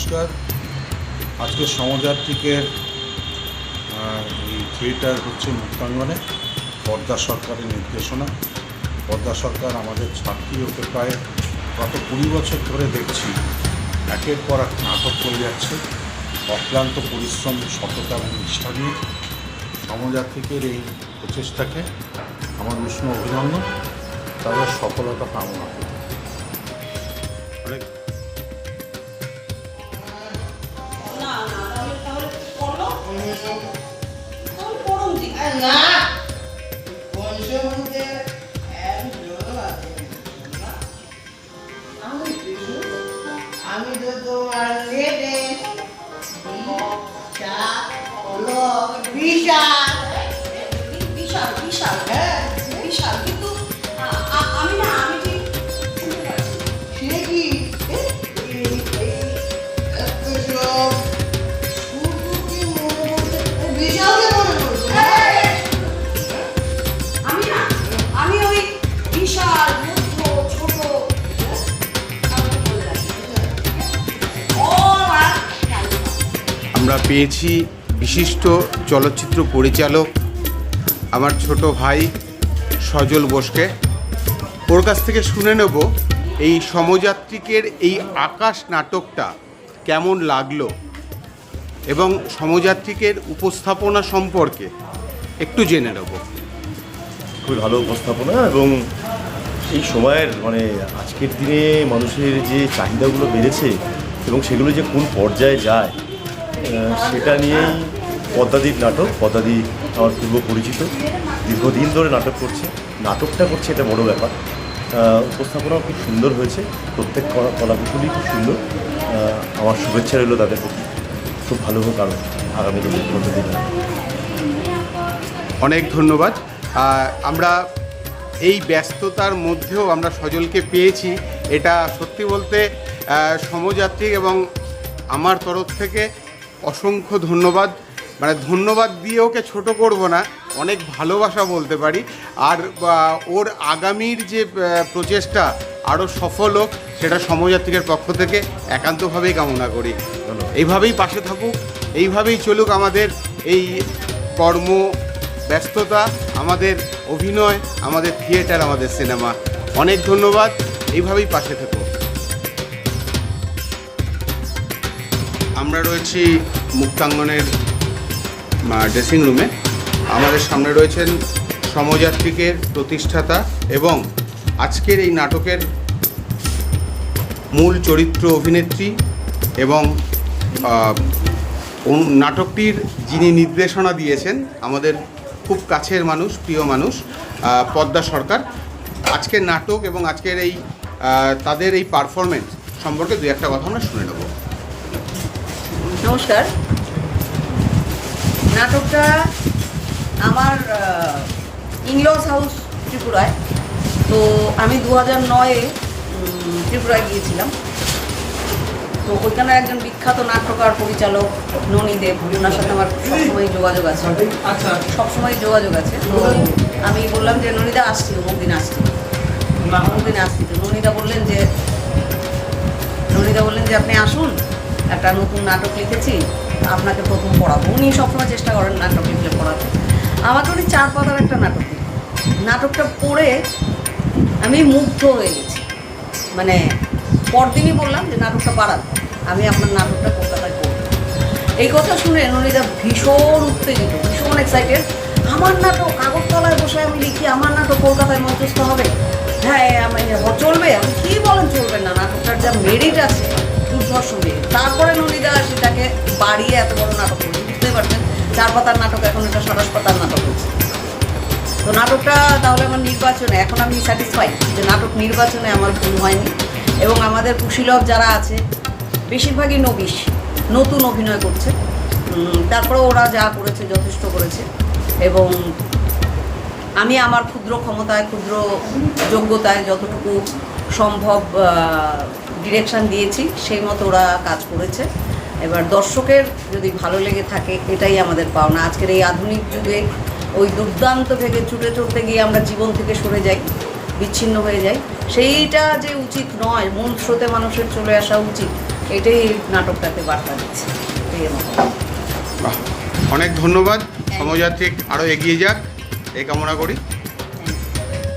নমস্কার। আজকে সমযাত্রিকের এই থিয়েটার হচ্ছে মুক্তাঙ্গনে, পদ্মা সরকারের নির্দেশনা। পদ্মা সরকার আমাদের ছাত্রী ওকে প্রায় গত কুড়ি বছর ধরে দেখছি। একের পর এক নাটক করে যাচ্ছে। অক্লান্ত পরিশ্রম, সততা এবং নিষ্ঠা নিয়ে সমযাত্রিকের এই প্রচেষ্টাকে আমার উষ্ণ অভিনন্দন। তাদের সফলতা কামনা করি। অনেক আমি তো তোমার লেটে বিশাল বিশাল। আমরা পেয়েছি বিশিষ্ট চলচ্চিত্র পরিচালক আমার ছোট ভাই সজল বোসকে। ওর কাছ থেকে শুনে নেব এই সমযাত্রিকের এই আকাশ নাটকটা কেমন লাগল এবং সমযাত্রিকের উপস্থাপনা সম্পর্কে একটু জেনে নেব। খুবই ভালো উপস্থাপনা এবং এই সময়ের মানে আজকের দিনে মানুষের যে চাহিদাগুলো বেড়েছে এবং সেগুলো যে কোন পর্যায়ে যায় সেটা নিয়েই পদ্মাদির নাটক। পদ্মাদি আমার পূর্ব পরিচিত। দীর্ঘদিন ধরে নাটক করছে। নাটকটা করছে এটা বড় ব্যাপার। উপস্থাপনাও খুব সুন্দর হয়েছে। প্রত্যেক কলা- কলাকুশলী খুব সুন্দর। আমার শুভেচ্ছা রইল তাদের প্রতি। খুব ভালো হোক আরও আগামী দিনে নাটক। অনেক ধন্যবাদ। আমরা এই ব্যস্ততার মধ্যেও আমরা সজলকে পেয়েছি। এটা সত্যি বলতে সমযাত্রী এবং আমার তরফ থেকে অসংখ্য ধন্যবাদ। মানে ধন্যবাদ দিয়ে ওকে ছোট করব না অনেক ভালোবাসা বলতে পারি। আর ওর আগামীর যে প্রচেষ্টা আরও সফল হোক সেটা সমযাত্রীকের পক্ষ থেকে একান্তভাবেই কামনা করি। এইভাবেই পাশে থাকুক এইভাবেই চলুক আমাদের এই কর্ম ব্যস্ততা আমাদের অভিনয় আমাদের থিয়েটার আমাদের সিনেমা। অনেক ধন্যবাদ এইভাবেই পাশে থেকো আমরা রয়েছি মুক্তাঙ্গনের ড্রেসিং রুমে আমাদের সামনে রয়েছেন সমযাত্রিকের প্রতিষ্ঠাতা এবং আজকের এই নাটকের মূল চরিত্র অভিনেত্রী এবং নাটকটির যিনি নির্দেশনা দিয়েছেন, আমাদের খুব কাছের মানুষ, প্রিয় মানুষ পদ্মা সরকার। আজকের নাটক এবং আজকের এই তাদের এই পারফরমেন্স সম্পর্কে দু একটা কথা আমরা শুনে নেব। নমস্কার। নাটকটা আমার ইংলস হাউস ত্রিপুরায়। তো আমি দু হাজার নয়ে ত্রিপুরায় গিয়েছিলাম। তো ওইখানে একজন বিখ্যাত নাট্যকার পরিচালক ননী দেব ওনার সাথে আমার সবসময় যোগাযোগ আছে। সবসময় যোগাযোগ আছে। তো আমি বললাম যে ননীদা আসছি অমুক দিন আসছি। অমুক দিন আসছি। তো ননীদা বললেন যে ননীদা বললেন যে আপনি আসুন। একটা নতুন নাটক লিখেছি, আপনাকে প্রথম পড়াবো। উনি সবসময় চেষ্টা করেন নাটক লিখলে পড়াতে। আমাকে উনি চার পাতার একটা নাটক নাটকটা পড়ে আমি মুগ্ধ হয়ে গেছি। মানে পরদিনই বললাম যে নাটকটা বাড়ান আমি আপনার নাটকটা কলকাতায় করব। এই কথা শুনে ননীদা ভীষণ উত্তেজিত, ভীষণ এক্সাইটেড আমার নাটক আগরতলায় বসে আমি লিখি, আমার নাটক কলকাতায় মঞ্চস্থ হবে? হ্যাঁ আমি চলবে। আমি কী বলেন চলবে না? নাটকটার যা মেরিট আছে মেরিট তারপরে ননীদা সেটাকে বাড়িয়ে এত বড় নাটক করবে বুঝতেই পারছেন? চার পাতার নাটক, এখন এটা সাতাশ পাতার নাটক হচ্ছে। তো নাটকটা তাহলে আমার নির্বাচনে, এখন আমি স্যাটিসফাই যে নাটক নির্বাচনে আমার ভুল হয়নি। এবং আমাদের কুশীলভ যারা আছে, বেশিরভাগই নবিশ, নতুন অভিনয় করছে। তারপরে ওরা যা করেছে, যথেষ্ট করেছে। এবং আমি আমার ক্ষুদ্র ক্ষমতায়, ক্ষুদ্র যোগ্যতায় যতটুকু সম্ভব ডিরেকশন দিয়েছি সেই মতো ওরা কাজ করেছে। এবার দর্শকের যদি ভালো লেগে থাকে এটাই আমাদের পাওনা। আজকের এই আধুনিক যুগে ওই দুর্দান্ত থেকে ছুটে চলতে গিয়ে আমরা জীবন থেকে সরে যাই বিচ্ছিন্ন হয়ে যাই। সেইটা যে উচিত নয় মূল স্রোতে মানুষের চলে আসা উচিত এটাই নাটকটাতে বার্তা দিচ্ছে। এই অনেক ধন্যবাদ। সমযাত্রিক আরও এগিয়ে যাক। এই কামনা করি।